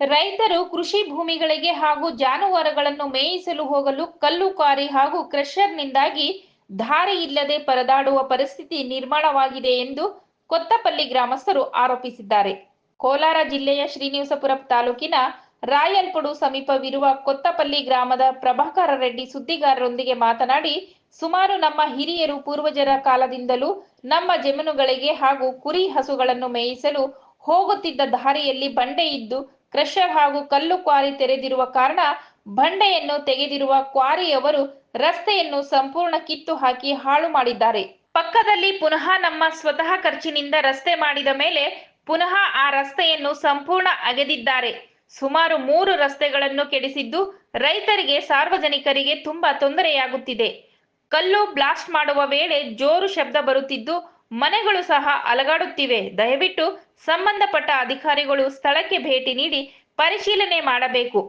ರೈತರು ಕೃಷಿ ಭೂಮಿಗಳಿಗೆ ಹಾಗೂ ಜಾನುವಾರುಗಳನ್ನು ಮೇಯಿಸಲು ಹೋಗಲು ಕಲ್ಲು ಕ್ವಾರಿ ಹಾಗೂ ಕ್ರಷರ್ನಿಂದಾಗಿ ದಾರಿ ಇಲ್ಲದೆ ಪರದಾಡುವ ಪರಿಸ್ಥಿತಿ ನಿರ್ಮಾಣವಾಗಿದೆ ಎಂದು ಕೊತ್ತಪಲ್ಲಿ ಗ್ರಾಮಸ್ಥರು ಆರೋಪಿಸಿದ್ದಾರೆ. ಕೋಲಾರ ಜಿಲ್ಲೆಯ ಶ್ರೀನಿವಾಸಪುರ ತಾಲೂಕಿನ ರಾಯಲ್ಪಡು ಸಮೀಪವಿರುವ ಕೊತ್ತಪಲ್ಲಿ ಗ್ರಾಮದ ಪ್ರಭಾಕರ ರೆಡ್ಡಿ ಸುದ್ದಿಗಾರರೊಂದಿಗೆ ಮಾತನಾಡಿ, ಸುಮಾರು ನಮ್ಮ ಹಿರಿಯರು ಪೂರ್ವಜರ ಕಾಲದಿಂದಲೂ ನಮ್ಮ ಜಮೀನುಗಳಿಗೆ ಹಾಗೂ ಕುರಿ ಹಸುಗಳನ್ನು ಮೇಯಿಸಲು ಹೋಗುತ್ತಿದ್ದ ದಾರಿಯಲ್ಲಿ ಬಂಡೆ ಇದ್ದು ಕ್ರಷರ್ ಹಾಗೂ ಕಲ್ಲು ಕ್ವಾರಿ ತೆರೆದಿರುವ ಕಾರಣ ಬಂಡೆಯನ್ನು ತೆಗೆದಿರುವ ಕ್ವಾರಿಯವರು ರಸ್ತೆಯನ್ನು ಸಂಪೂರ್ಣ ಕಿತ್ತು ಹಾಕಿ ಹಾಳು ಮಾಡಿದ್ದಾರೆ. ಪಕ್ಕದಲ್ಲಿ ಪುನಃ ನಮ್ಮ ಸ್ವತಃ ಖರ್ಚಿನಿಂದ ರಸ್ತೆ ಮಾಡಿದ ಮೇಲೆ ಪುನಃ ಆ ರಸ್ತೆಯನ್ನು ಸಂಪೂರ್ಣ ಅಗೆದಿದ್ದಾರೆ. ಸುಮಾರು ಮೂರು ರಸ್ತೆಗಳನ್ನು ಕೆಡಿಸಿದ್ದು ರೈತರಿಗೆ, ಸಾರ್ವಜನಿಕರಿಗೆ ತುಂಬಾ ತೊಂದರೆಯಾಗುತ್ತಿದೆ. ಕಲ್ಲು ಬ್ಲಾಸ್ಟ್ ಮಾಡುವ ವೇಳೆ ಜೋರು ಶಬ್ದ ಬರುತ್ತಿದ್ದು ಮನೆಗಳು ಸಹ ಅಲಗಾಡುತ್ತಿವೆ. ದಯವಿಟ್ಟು ಸಂಬಂಧಪಟ್ಟ ಅಧಿಕಾರಿಗಳು ಸ್ಥಳಕ್ಕೆ ಭೇಟಿ ನೀಡಿ ಪರಿಶೀಲನೆ ಮಾಡಬೇಕು.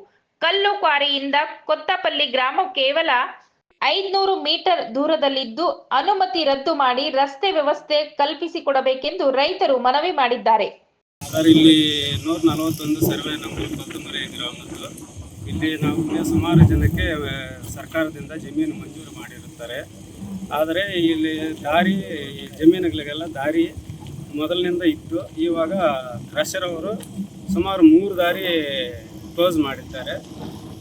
ಕಲ್ಲು ಕ್ವಾರಿಯಿಂದ ಕೊತ್ತಪಲ್ಲಿ ಗ್ರಾಮ ಕೇವಲ ಐದ್ನೂರು ಮೀಟರ್ ದೂರದಲ್ಲಿದ್ದು ಅನುಮತಿ ರದ್ದು ಮಾಡಿ ರಸ್ತೆ ವ್ಯವಸ್ಥೆ ಕಲ್ಪಿಸಿಕೊಡಬೇಕೆಂದು ರೈತರು ಮನವಿ ಮಾಡಿದ್ದಾರೆ. ಇಲ್ಲಿ ನೂರ ನಲವತ್ತೊಂದು ಸರ್ವೆ ನಂಬರ್ ಗ್ರಾಮದ್ದು ಇಲ್ಲಿ ನಾವು ಸುಮಾರು ಸರ್ಕಾರದಿಂದ ಜಮೀನು ಮಂಜೂರು ಮಾಡಿರುತ್ತಾರೆ. ಆದರೆ ಇಲ್ಲಿ ದಾರಿ, ಈ ಜಮೀನುಗಳಿಗೆಲ್ಲ ದಾರಿ ಮೊದಲಿನಿಂದ ಇತ್ತು. ಇವಾಗ ಕ್ರಷರ್ ಸುಮಾರು ಮೂರು ದಾರಿ ಕ್ಲೋಸ್ ಮಾಡಿದ್ದಾರೆ.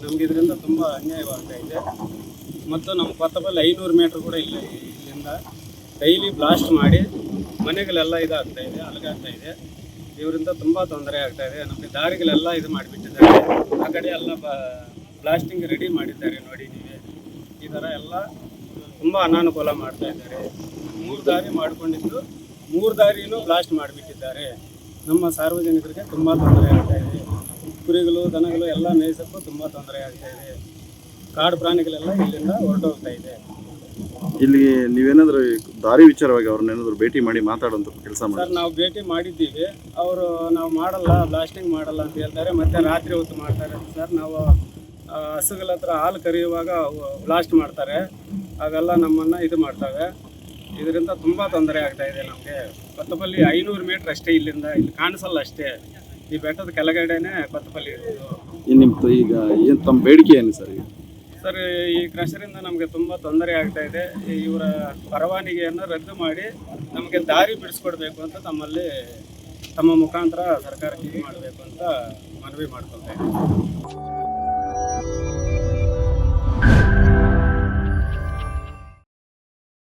ನಮ್ಗೆ ಇದರಿಂದ ತುಂಬ ಅನ್ಯಾಯವಾಗ್ತಾ ಇದೆ. ಮತ್ತು ನಮ್ಮ ಕೊತ್ತಬಲ್ಲಿ ಐನೂರು ಮೀಟ್ರ್ ಕೂಡ ಇಲ್ಲ ಇಲ್ಲಿಂದ. ಡೈಲಿ ಬ್ಲಾಸ್ಟ್ ಮಾಡಿ ಮನೆಗಳೆಲ್ಲ ಇದಾಗ್ತಾ ಇದೆ, ಅಲಗಾಗ್ತಾ ಇದೆ. ಇವರಿಂದ ತುಂಬ ತೊಂದರೆ ಆಗ್ತಾ ಇದೆ. ನಮಗೆ ದಾರಿಗಳೆಲ್ಲ ಇದು ಮಾಡಿಬಿಟ್ಟಿದ್ದಾರೆ. ಆ ಕಡೆ ಎಲ್ಲ ಬ್ಲಾಸ್ಟಿಂಗ್ ರೆಡಿ ಮಾಡಿದ್ದಾರೆ ನೋಡಿ ನೀವೇ. ಈ ಥರ ಎಲ್ಲ ತುಂಬ ಅನಾನುಕೂಲ ಮಾಡ್ತಾ ಇದ್ದಾರೆ. ಮೂರು ದಾರಿ ಮಾಡಿಕೊಂಡಿದ್ದು. ಮೂರು ದಾರಿನೂ ಬ್ಲಾಸ್ಟ್ ಮಾಡಿಬಿಟ್ಟಿದ್ದಾರೆ. ನಮ್ಮ ಸಾರ್ವಜನಿಕರಿಗೆ ತುಂಬ ತೊಂದರೆ ಆಗ್ತಾ ಇದೆ. ಕುರಿಗಳು ದನಗಳು ಎಲ್ಲ ಮೇಯಿಸೋಕ್ಕೂ ತುಂಬ ತೊಂದರೆ ಆಗ್ತಾ ಇದೆ. ಕಾಡು ಪ್ರಾಣಿಗಳೆಲ್ಲ ಇಲ್ಲಿಂದ ಹೊರಟೋಗ್ತಾ ಇದೆ. ಇಲ್ಲಿ ನೀವೇನಾದರೂ ದಾರಿ ವಿಚಾರವಾಗಿ ಅವ್ರನ್ನೇನಾದ್ರು ಭೇಟಿ ಮಾಡಿ ಮಾತಾಡುವಂಥ ಕೆಲಸ ಮಾಡಿ ಸರ್ ನಾವು ಭೇಟಿ ಮಾಡಿದ್ದೀವಿ. ಅವರು ನಾವು ಮಾಡಲ್ಲ ಬ್ಲಾಸ್ಟಿಂಗ್ ಮಾಡಲ್ಲ ಅಂತ ಹೇಳ್ತಾರೆ. ಮತ್ತೆ ರಾತ್ರಿ ಹೊತ್ತು ಮಾಡ್ತಾರೆ. ಸರ್ ನಾವು ಹಸುಗಳ ಹತ್ರ ಹಾಲು ಕರೆಯುವಾಗ ಬ್ಲಾಸ್ಟ್ ಮಾಡ್ತಾರೆ. ಆಗೆಲ್ಲ ನಮ್ಮನ್ನು ಇದು ಮಾಡ್ತವೆ. ಇದರಿಂದ ತುಂಬ ತೊಂದರೆ ಆಗ್ತಾ ಇದೆ ನಮಗೆ. ಕೊತ್ತಪಲ್ಲಿ ಐನೂರು ಮೀಟ್ರ್ ಅಷ್ಟೇ ಇಲ್ಲಿಂದ ಇಲ್ಲಿ ಕಾಣಿಸಲ್ಲ ಅಷ್ಟೇ. ಈ ಬೆಟ್ಟದ ಕೆಳಗಡೆನೆ ಕೊತ್ತಪಲ್ಲಿ ಇರೋದು. ನಿಮ್ದು ಈಗ ಏನು ತಮ್ಮ ಬೇಡಿಕೆ ಏನು ಸರ್ ಸರ್ ಈ ಕ್ರಷರಿಂದ ನಮಗೆ ತುಂಬ ತೊಂದರೆ ಆಗ್ತಾ ಇದೆ. ಇವರ ಪರವಾನಗಿಯನ್ನು ರದ್ದು ಮಾಡಿ ನಮಗೆ ದಾರಿ ಬಿಡಿಸ್ಕೊಡ್ಬೇಕು ಅಂತ ತಮ್ಮಲ್ಲಿ ತಮ್ಮ ಮುಖಾಂತರ ಸರ್ಕಾರಕ್ಕೆ ಇದು ಮಾಡಬೇಕು ಅಂತ ಮನವಿ ಮಾಡ್ಕೊಳ್ತಾ